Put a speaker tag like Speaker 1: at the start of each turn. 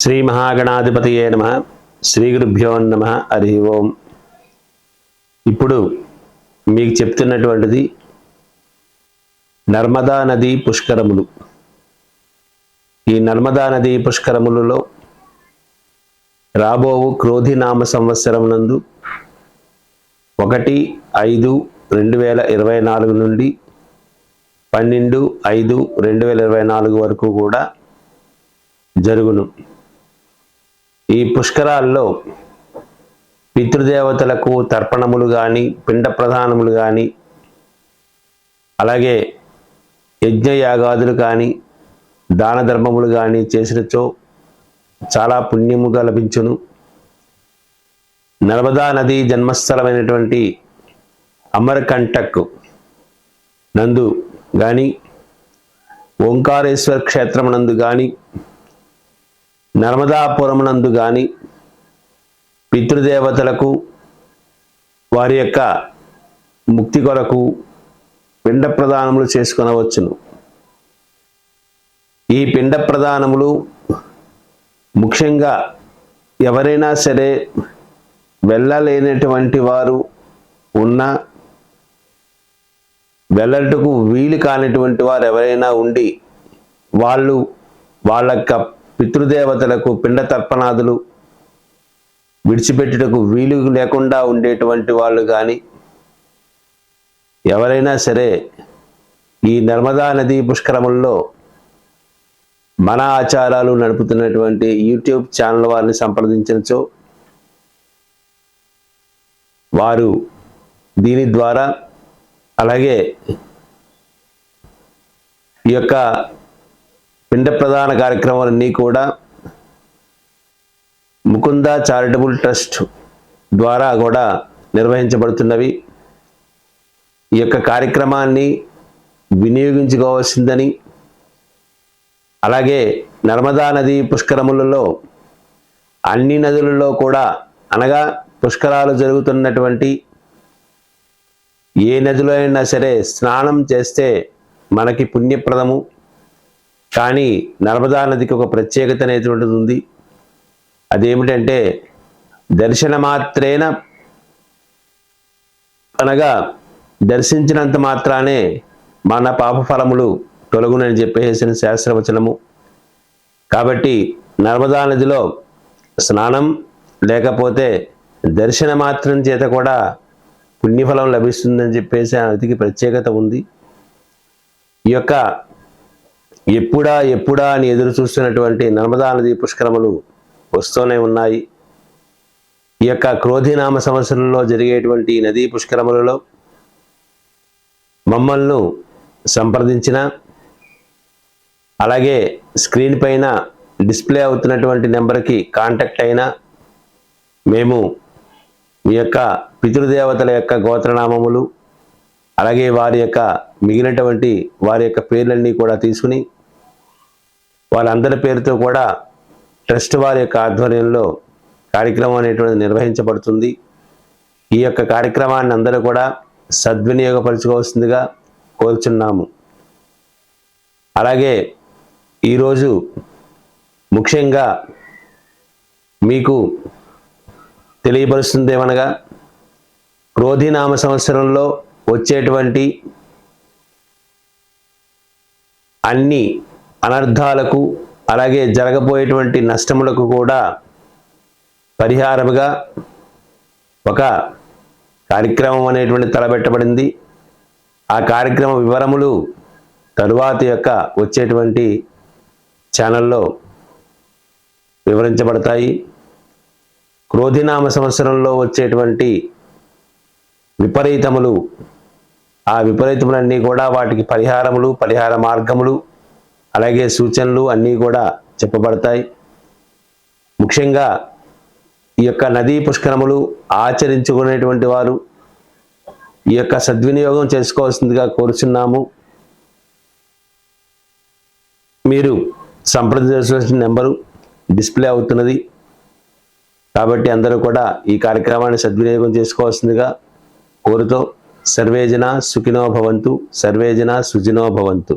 Speaker 1: శ్రీ మహాగణాధిపతియే నమ శ్రీ గురుభ్యో నమ హరి ఓం. ఇప్పుడు మీకు చెప్తున్నటువంటిది నర్మదా నది పుష్కరములు. ఈ నర్మదా నది పుష్కరములలో రాబోవు క్రోధినామ సంవత్సరం నందు ఒకటి ఐదు రెండు వేల ఇరవై నాలుగు నుండి పన్నెండు ఐదు రెండు వేల ఇరవై నాలుగు వరకు కూడా జరుగును. ఈ పుష్కరాల్లో పితృదేవతలకు తర్పణములు కానీ పిండ ప్రధానములు కానీ అలాగే యజ్ఞయాగాదులు కానీ దాన ధర్మములు కానీ చేసినచో చాలా పుణ్యముగా లభించును. నర్మదా నది జన్మస్థలమైనటువంటి అమరకంటక్ నందు కానీ ఓంకారేశ్వర క్షేత్రమునందు కానీ నర్మదాపురమునందు కానీ పితృదేవతలకు వారి యొక్క ముక్తి కొరకు పిండ ప్రదానములు చేసుకొనవచ్చును. ఈ పిండ ప్రదానములు ముఖ్యంగా ఎవరైనా సరే వెళ్ళలేనటువంటి వారు ఉన్న వెళ్ళటకు వీలు కానిటువంటి వారు ఎవరైనా ఉండి వాళ్ళు వాళ్ళ యొక్క పితృదేవతలకు పిండ తర్పణాదులు విడిచిపెట్టుటకు వీలు లేకుండా ఉండేటువంటి వాళ్ళు కానీ ఎవరైనా సరే ఈ నర్మదా నది పుష్కరముల్లో మన ఆచారాలు నడుపుతున్నటువంటి యూట్యూబ్ ఛానల్ వారిని సంప్రదించవచ్చో. వారు దీని ద్వారా అలాగే ఈ యొక్క పిండ ప్రధాన కార్యక్రమాలన్నీ కూడా ముకుంద చారిటబుల్ ట్రస్ట్ ద్వారా కూడా నిర్వహించబడుతున్నవి. ఈ యొక్క కార్యక్రమాన్ని వినియోగించుకోవాల్సిందని అలాగే నర్మదా నది పుష్కరములలో అన్ని నదులలో కూడా అనగా పుష్కరాలు జరుగుతున్నటువంటి ఏ నదిలో అయినా సరే స్నానం చేస్తే మనకి పుణ్యప్రదము. కానీ నర్మదా నదికి ఒక ప్రత్యేకత అనేటువంటిది ఉంది. అదేమిటంటే దర్శన మాత్రేన అనగా దర్శించినంత మాత్రానే మన పాపఫలములు తొలగునని చెప్పేసిన శాస్త్రవచనము. కాబట్టి నర్మదా నదిలో స్నానం లేకపోతే దర్శన మాత్రం చేత కూడా పుణ్యఫలం లభిస్తుందని చెప్పేసి ఆ నదికి ప్రత్యేకత ఉంది. ఈ యొక్క ఎప్పుడా ఎప్పుడా అని ఎదురు చూస్తున్నటువంటి నర్మదా నది పుష్కరములు వస్తూనే ఉన్నాయి. ఈ యొక్క క్రోధినామ సంవత్సరంలో జరిగేటువంటి ఈ నదీ పుష్కరములలో మమ్మల్ని సంప్రదించిన అలాగే స్క్రీన్ పైన డిస్ప్లే అవుతున్నటువంటి నెంబర్కి కాంటాక్ట్ అయినా మేము మీ యొక్క పితృదేవతల యొక్క గోత్రనామములు అలాగే వారి యొక్క మిగిలినటువంటి వారి యొక్క పేర్లన్నీ కూడా తీసుకుని వాళ్ళందరి పేరుతో కూడా ట్రస్ట్ వారి యొక్క ఆధ్వర్యంలో కార్యక్రమం అనేటువంటిది నిర్వహించబడుతుంది. ఈ యొక్క కార్యక్రమాన్ని అందరూ కూడా సద్వినియోగపరచుకోవాల్సిందిగా కోరుచున్నాము. అలాగే ఈరోజు ముఖ్యంగా మీకు తెలియపరుస్తుంది ఏమనగా క్రోధినామ సంవత్సరంలో వచ్చేటువంటి అన్ని అనర్థాలకు అలాగే జరగబోయేటువంటి నష్టములకు కూడా పరిహారముగా ఒక కార్యక్రమం అనేటువంటి తలబెట్టబడింది ఆ కార్యక్రమ వివరములు తరువాత యొక్క వచ్చేటువంటి ఛానల్లో వివరించబడతాయి. క్రోధినామ సంవత్సరంలో వచ్చేటువంటి విపరీతములు ఆ విపరీతములన్నీ కూడా వాటికి పరిహారములు పరిహార మార్గములు అలాగే సూచనలు అన్నీ కూడా చెప్పబడతాయి. ముఖ్యంగా ఈ యొక్క నదీ పుష్కరములు ఆచరించుకునేటువంటి వారు ఈ యొక్క సద్వినియోగం చేసుకోవాల్సిందిగా కోరుచున్నాము. మీరు సంప్రదించాల్సిన నెంబరు డిస్ప్లే అవుతున్నది. కాబట్టి అందరూ కూడా ఈ కార్యక్రమాన్ని సద్వినియోగం చేసుకోవాల్సిందిగా కోరుతూ సర్వేజన సుఖినో భవంతు సర్వేజన సుజినో భవంతు.